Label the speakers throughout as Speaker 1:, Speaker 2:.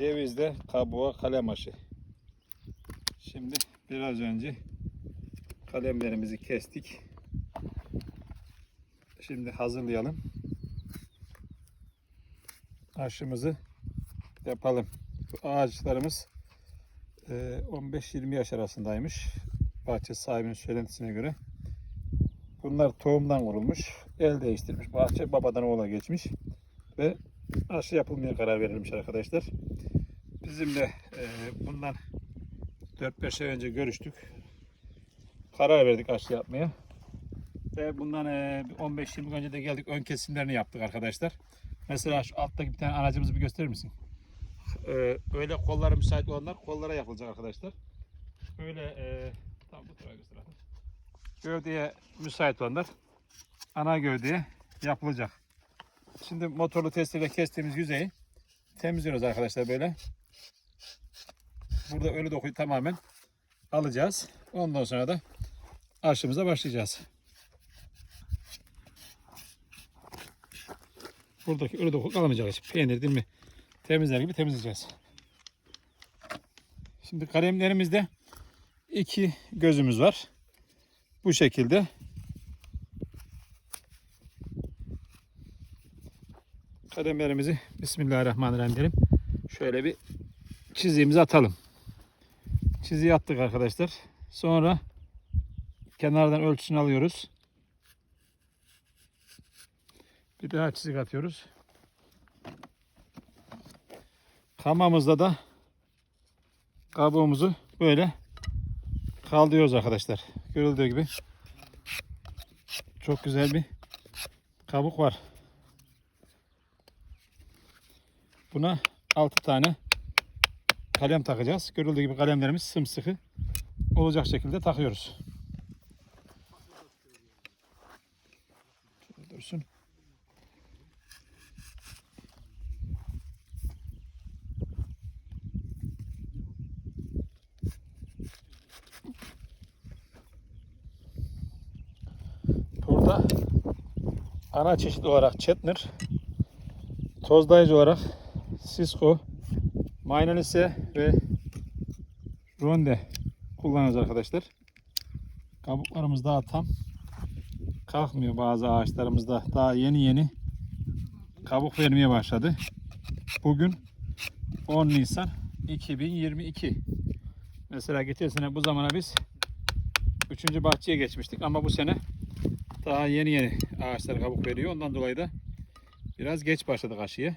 Speaker 1: Cevizde kabuğa kalem aşı. Şimdi biraz önce kalemlerimizi kestik. Şimdi hazırlayalım. Aşımızı yapalım. Bu ağaçlarımız e, 15-20 yaş arasındaymış. Bahçe sahibinin söylentisine göre. Bunlar tohumdan vurulmuş. El değiştirmiş. Bahçe babadan oğula geçmiş. Ve aşı yapılmaya karar verilmiş arkadaşlar. Bizim de e, bundan 4-5 ay önce görüştük. Karar verdik aşı yapmaya. Ve bundan e, 15-20 gün önce de geldik ön kesimlerini yaptık arkadaşlar. Mesela şu alttaki bir tane aracımızı bir gösterir misin? E, öyle kollara müsait olanlar kollara yapılacak arkadaşlar. Böyle e, tam bu tarafa göster arkadaşlar. Gövdeye müsait olanlar ana gövdeye yapılacak. Şimdi motorlu testiyle kestiğimiz yüzeyi temizliyoruz arkadaşlar böyle. Burada ölü dokuyu tamamen alacağız. Ondan sonra da aşımıza başlayacağız. Buradaki ölü doku kalmayacak. hiç. Peynir dilimi temizler gibi temizleyeceğiz. Şimdi kalemlerimizde iki gözümüz var. Bu şekilde kalemlerimizi Bismillahirrahmanirrahim diyelim. Şöyle bir çiziğimizi atalım. Çiziği attık arkadaşlar. Sonra kenardan ölçüsünü alıyoruz. Bir daha çizik atıyoruz. Kamamızda da kabuğumuzu böyle kaldırıyoruz arkadaşlar. Görüldüğü gibi çok güzel bir kabuk var. Buna 6 tane kalem takacağız. Görüldüğü gibi kalemlerimiz sımsıkı olacak şekilde takıyoruz. Dursun. Burada ana çeşit olarak Chetner, tozlayıcı olarak Cisco, Maynolise ve Ronde kullanıyoruz arkadaşlar. Kabuklarımız daha tam kalkmıyor bazı ağaçlarımızda. Daha yeni yeni kabuk vermeye başladı. Bugün 10 Nisan 2022. Mesela geçen sene bu zamana biz 3. bahçeye geçmiştik ama bu sene daha yeni yeni ağaçlar kabuk veriyor. Ondan dolayı da biraz geç başladık aşıya.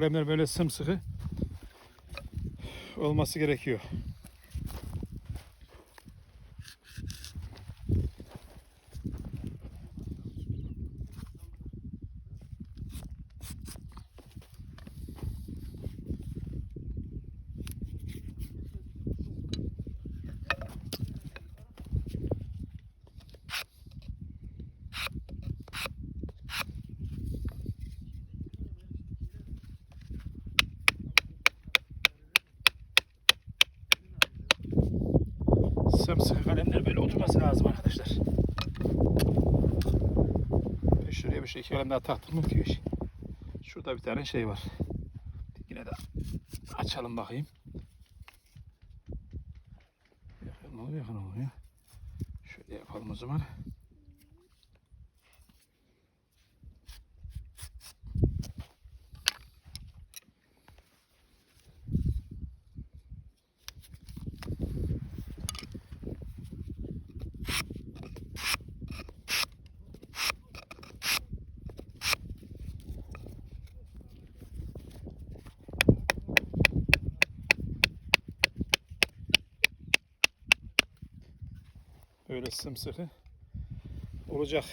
Speaker 1: Kalemler böyle sımsıkı olması gerekiyor. Sımsıkı kalemler böyle oturması lazım arkadaşlar. Şuraya bir şey iki kalem daha taktım iş. Şurada bir tane şey var. Yine de açalım bakayım. Yakın oluyor yakın oluyor. Şöyle yapalım o zaman. Öyle sımsıkı olacak.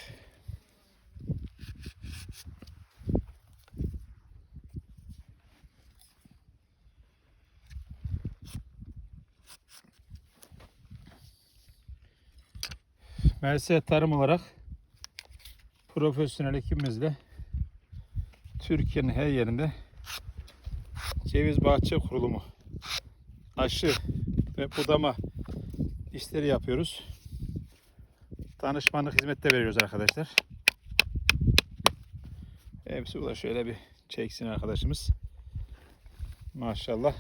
Speaker 1: Mersiye Tarım olarak profesyonel ekibimizle Türkiye'nin her yerinde ceviz bahçe kurulumu, aşı ve budama işleri yapıyoruz. Danışmanlık hizmette veriyoruz arkadaşlar. Hepsi bu da şöyle bir çeksin arkadaşımız. Maşallah.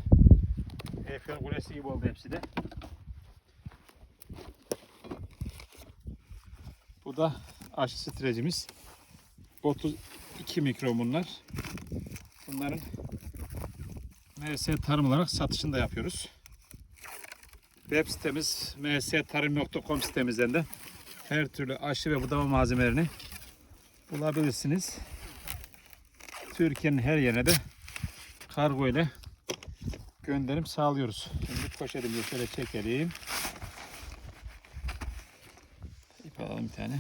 Speaker 1: Eyfel Kulesi gibi oldu hepsi de. Bu da aşı strecimiz. 32 mikron bunlar. Bunların MS Tarım olarak satışını da yapıyoruz. Web sitemiz mstarım.com sitemizden de her türlü aşı ve budama malzemelerini bulabilirsiniz. Türkiye'nin her yerine de kargo ile gönderim sağlıyoruz. Şimdi poşetimizi şöyle çekelim. İp alalım bir tane.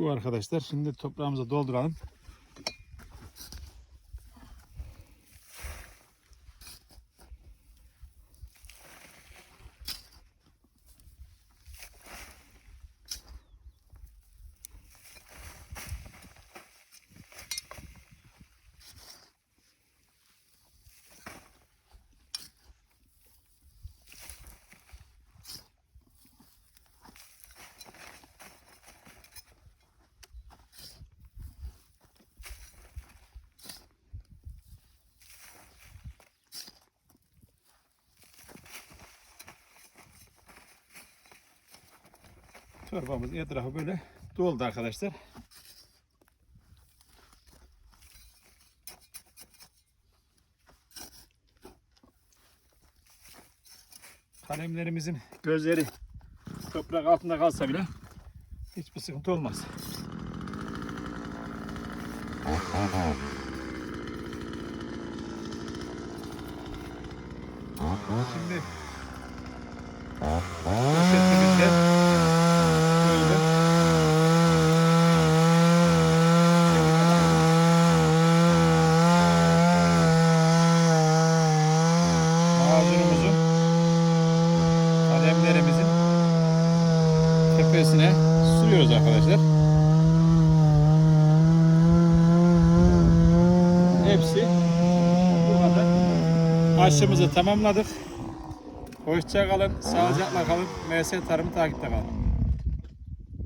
Speaker 1: Bu arkadaşlar şimdi toprağımıza dolduralım. Torbamızın etrafı böyle doldu arkadaşlar. Kalemlerimizin gözleri toprak altında kalsa bile hiçbir sıkıntı olmaz. Şimdi poşetimizde böyle macunumuzun kalemlerimizin tepesine sürüyoruz arkadaşlar. Hepsi bu kadar. Aşımızı tamamladık. Hoşça kalın, sağlıcakla kalın. MS Tarım'ı takipte kalın.